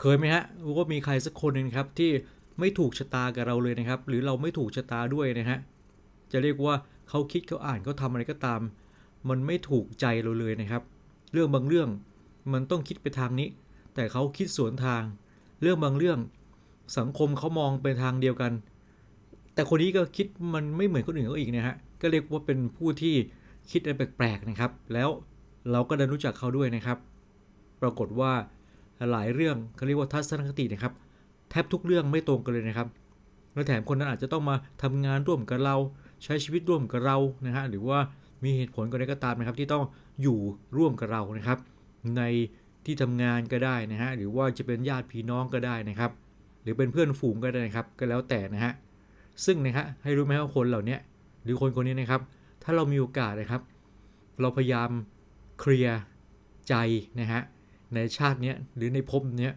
เคยไหมฮะว่ามีใครสักคนหนึ่งครับที่ไม่ถูกชะตากับเราเลยนะครับ หรือเราไม่ถูกชะตาด้วยนะฮะจะเรียกว่าเขาคิดเขาอ่านเขาทำอะไรก็ตาม มันไม่ถูกใจเราเลยนะครับ เรื่องบางเรื่องมันต้องคิดไปทางนี้ แต่เขาคิดสวนทาง เรื่องบางเรื่อง สังคมเขามองไปทางเดียวกัน แต่คนนี้ก็คิดมันไม่เหมือนคนอื่นเขาอีกนะฮะก็เรียกว่าเป็นผู้ที่คิดอะไรแปลกๆนะครับ แล้วเราก็ได้รู้จักเขาด้วยนะครับ ปรากฏว่า หลายเรื่องเขาเรียกว่าทัศนคตินะครับ แทบทุกเรื่องไม่ตรงกันเลยนะครับ และแถมคนนั้นอาจจะต้องมาทำงานร่วมกับเรา ใช้ชีวิตร่วมกับเรานะฮะหรือว่ามีเหตุผลก็ได้ก็ตามนะครับ ที่ต้องอยู่ร่วมกับเรานะครับ ในที่ทำงานก็ได้นะฮะหรือว่าจะเป็นญาติพี่น้องก็ได้นะครับ หรือเป็นเพื่อนฝูงก็ได้นะครับ ก็แล้วแต่นะฮะซึ่งนะฮะให้รู้ไหมว่าคนเหล่านี้หรือคนคนนี้นะครับ ถ้าเรามีโอกาสนะครับ เราพยายามเคลียร์ใจนะฮะ ในชาติเนี้ยหรือในภพเนี้ย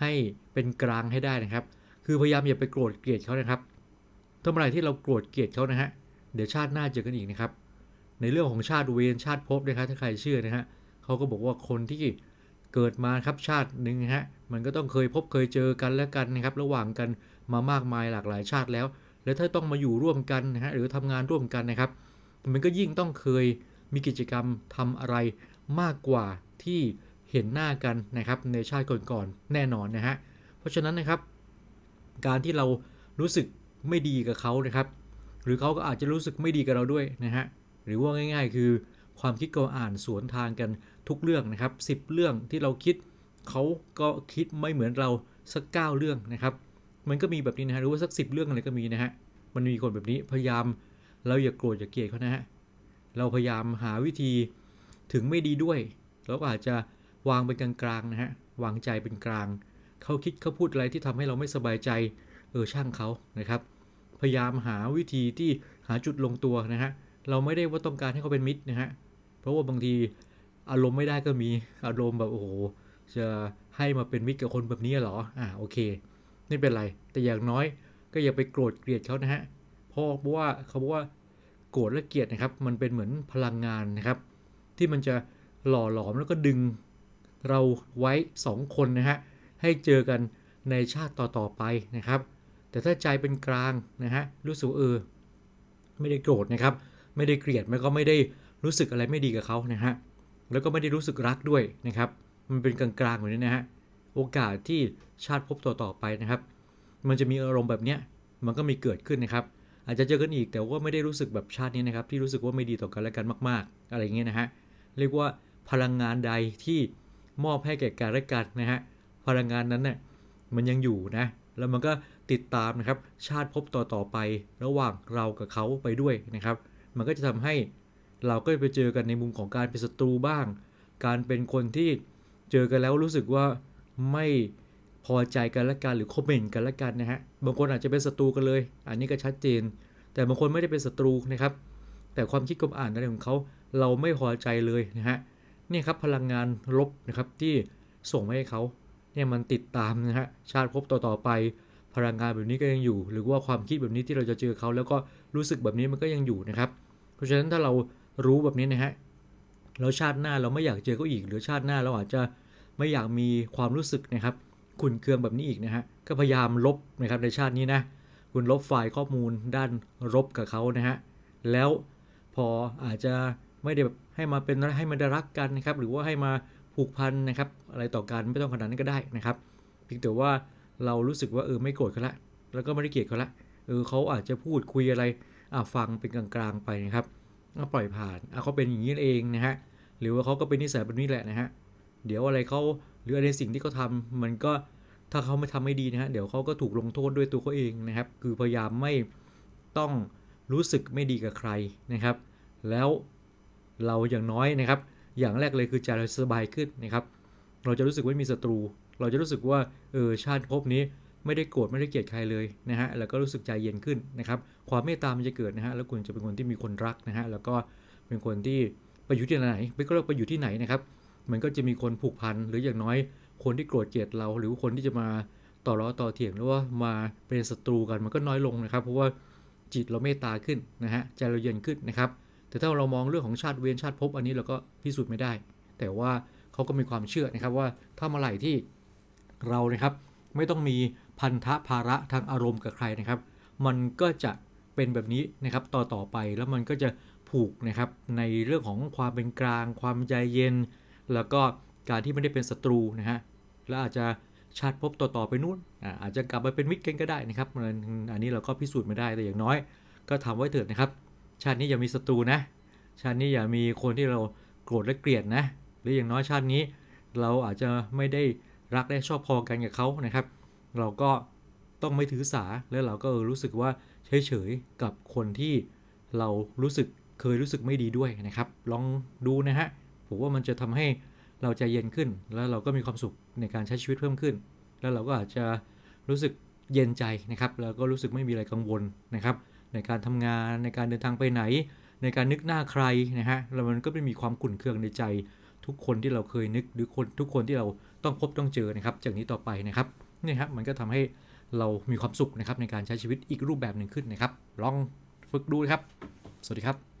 ให้เป็นกลางให้ได้นะครับ คือพยายามอย่าไปโกรธเกลียดเขานะครับถ้าเมื่อไหร่ที่เราโกรธเกลียดเขานะฮะเดี๋ยวชาติหน้าเจอกันอีกนะครับ ในเรื่องของชาติเวรชาติภพนะครับถ้าใครเชื่อนะฮะเขาก็บอกว่าคนที่เกิดมาครับชาติหนึ่งฮะมันก็ต้องเคยพบเคยเจอกันและกันนะครับ ระหว่างกันมามากมายหลากหลายชาติแล้ว แล้วถ้าต้องมาอยู่ร่วมกันนะฮะหรือทำงานร่วมกันนะครับ มันก็ยิ่งต้องเคยมีกิจกรรมทำอะไรมากกว่าที่ เห็นหน้ากันนะครับในชาติก่อนๆแน่นอนนะฮะเพราะฉะนั้นนะครับ การที่เรารู้สึกไม่ดีกับเขานะครับ หรือเขาก็อาจจะรู้สึกไม่ดีกับเราด้วยนะฮะหรือว่าง่าย ๆ คือความคิดก็อ่านสวนทางกันทุกเรื่องนะครับ 10 เรื่องที่เราคิดเขาก็คิดไม่เหมือนเราสักเเรื่องนะครับ มันก็มีแบบนี้นะฮะหรือว่าสักสิเรื่องอะไรก็มีนะฮะมันมีคนแบบนี้พยายามเราอย่าโกรธอย่าเกลียดเขานะฮะเราพยายามหาวิธีถึงไม่ดีด้วยเราก็อาจจะ วางเป็นกลางๆนะฮะวางใจเป็นกลาง เขาคิดเขาพูดอะไรที่ทำให้เราไม่สบายใจเออช่างเขานะครับ พยายามหาวิธีที่หาจุดลงตัวนะฮะเราไม่ได้ว่าต้องการให้เขาเป็นมิตรนะฮะเพราะว่าบางทีอารมณ์ไม่ได้ก็มีอารมณ์แบบโอ้โหจะให้มาเป็นมิตรกับคนแบบนี้เหรออ่าโอเคไม่เป็นไร แต่อย่างน้อยก็อย่าไปโกรธเกลียดเขานะฮะเพราะว่าเขาบอกว่าโกรธและเกลียดนะครับ มันเป็นเหมือนพลังงานนะครับ ที่มันจะหล่อหลอมแล้วก็ดึง เราไว้ 2 คนนะฮะ ให้เจอกันในชาติต่อ ๆ ไปนะครับ แต่ถ้าใจเป็นกลางนะฮะ รู้สึกเออ ไม่ได้โกรธนะครับ ไม่ได้เกลียดมันก็ไม่ได้รู้สึกอะไรไม่ดีกับเขานะฮะ แล้วก็ไม่ได้รู้สึกรักด้วยนะครับ มันเป็นกลางๆแบบนี้นะฮะ โอกาสที่ชาติพบต่อๆไปนะครับ มันจะมีอารมณ์แบบเนี้ย มันก็มีเกิดขึ้นนะครับ อาจจะเจอกันอีกแต่ว่าไม่ได้รู้สึกแบบชาตินี้นะครับ ที่รู้สึกว่าไม่ดีต่อกันและกันมาก ๆ อะไรเงี้ยนะฮะ เรียกว่าพลังงานใดที่ มอบให้แก่กันและกันนะฮะพลังงานนั้นเนี่ยมันยังอยู่นะ แล้วมันก็ติดตามนะครับชาติพบต่อๆไประหว่างเรากับเขาไปด้วยนะครับ มันก็จะทำให้เราก็ไปเจอกันในมุมของการเป็นศัตรูบ้าง การเป็นคนที่เจอกันแล้วรู้สึกว่าไม่พอใจกันและกันหรือคอมเมนต์กันและกันนะฮะบางคนอาจจะเป็นศัตรูกันเลย อันนี้ก็ชัดเจน แต่บางคนไม่ได้เป็นศัตรูนะครับ แต่ความคิดกลมอ่านอะไรของเขาเราไม่พอใจเลยนะฮะ นี่ครับพลังงานลบนะครับที่ส่งมาให้เขาเนี่ยมันติดตามนะฮะชาติพบต่อๆไป พลังงานแบบนี้ก็ยังอยู่ หรือว่าความคิดแบบนี้ที่เราจะเจอเขาแล้วก็รู้สึกแบบนี้มันก็ยังอยู่นะครับ เพราะฉะนั้นถ้าเรารู้แบบนี้นะฮะแล้วชาติหน้าเราไม่อยากเจอเขาอีก หรือชาติหน้าเราอาจจะไม่อยากมีความรู้สึกนะครับขุนเคืองแบบนี้อีกนะฮะก็พยายามลบนะครับในชาตินี้นะคุณลบไฟล์ข้อมูลด้านลบกับเขานะฮะแล้วพออาจจะ ไม่ได้แบบให้มาเป็นให้มันรักกันนะครับหรือว่าให้มาผูกพันนะครับ อะไรต่อกันไม่ต้องขนาดนั้นก็ได้นะครับเพียงแต่ว่าเรารู้สึกว่าเออไม่โกรธเขาละแล้วก็ไม่ได้เกลียดเขาละเออเขาอาจจะพูดคุยอะไรอ่าฟังเป็นกลางๆไปนะครับก็ปล่อยผ่านอะเขาเป็นอย่างนี้เองนะฮะหรือว่าเขาก็เป็นนิสัยแบบนี้แหละนะฮะเดี๋ยวอะไรเขาหรืออะไรสิ่งที่เขาทามันก็ถ้าเขาไม่ทำไม่ดีนะฮะเดี๋ยวเขาก็ถูกลงโทษด้วยตัวเขาเองนะครับ คือพยายามไม่ต้องรู้สึกไม่ดีกับใครนะครับ แล้ว เราอย่างน้อยนะครับ อย่างแรกเลยคือใจเราสบายขึ้นนะครับ เราจะรู้สึกว่ามีศัตรู เราจะรู้สึกว่าเออชาติภพนี้ไม่ได้โกรธไม่ได้เกลียดใครเลยนะฮะแล้วก็รู้สึกใจเย็นขึ้นนะครับ ความเมตตามันจะเกิดนะฮะแล้วคุณจะเป็นคนที่มีคนรักนะฮะแล้วก็เป็นคนที่ไปอยู่ที่ไหนไปก็เลิกไปอยู่ที่ไหนนะครับ มันก็จะมีคนผูกพันหรืออย่างน้อยคนที่โกรธเกลียดเรา หรือคนที่จะมาต่อร้อต่อเถียงหรือว่ามาเป็นศัตรูกันมันก็น้อยลงนะครับ เพราะว่าจิตเราเมตตาขึ้นนะฮะใจเราเย็นขึ้นนะครับ แต่ถ้าเรามองเรื่องของชาติเวียนชาติภพอันนี้เราก็พิสูจน์ไม่ได้ แต่ว่าเขาก็มีความเชื่อนะครับว่าถ้าเมื่อไหร่ที่เรานะครับไม่ต้องมีพันธะภาระทางอารมณ์กับใครนะครับ มันก็จะเป็นแบบนี้นะครับต่อต่อไปแล้วมันก็จะผูกนะครับในเรื่องของความเป็นกลาง ความใจเย็น แล้วก็การที่ไม่ได้เป็นศัตรูนะฮะแล้วอาจจะชาติภพต่อๆไปนู่นอาจจะกลับมาเป็นมิตรกันก็ได้นะครับอันนี้เราก็พิสูจน์ไม่ได้แต่อย่างน้อย ก็ทำไว้เถิดนะครับ ชาตินี้อย่ามีศัตรูนะ ชาตินี้อย่ามีคนที่เราโกรธและเกลียดนะ หรืออย่างน้อยชาตินี้ เราอาจจะไม่ได้รักและชอบพอกันกับเขานะครับ เราก็ต้องไม่ถือสาแล้วเราก็รู้สึกว่าเฉยๆกับคนที่เรารู้สึกเคยรู้สึกไม่ดีด้วยนะครับ ลองดูนะฮะผมว่ามันจะทำให้เราใจเย็นขึ้น แล้วเราก็มีความสุขในการใช้ชีวิตเพิ่มขึ้น แล้วเราก็อาจจะรู้สึกเย็นใจนะครับ แล้วก็รู้สึกไม่มีอะไรกังวลนะครับ ในการทำงานในการเดินทางไปไหน ในการนึกหน้าใครนะฮะแล้วมันก็เป็นมีความขุ่นเคืองในใจ ทุกคนที่เราเคยนึกหรือคนทุกคนที่เราต้องพบต้องเจอนะครับ จากนี้ต่อไปนะครับนี่ครับมันก็ทำให้เรามีความสุขนะครับในการใช้ชีวิตอีกรูปแบบหนึ่งขึ้นนะครับ ลองฝึกดูครับ สวัสดีครับ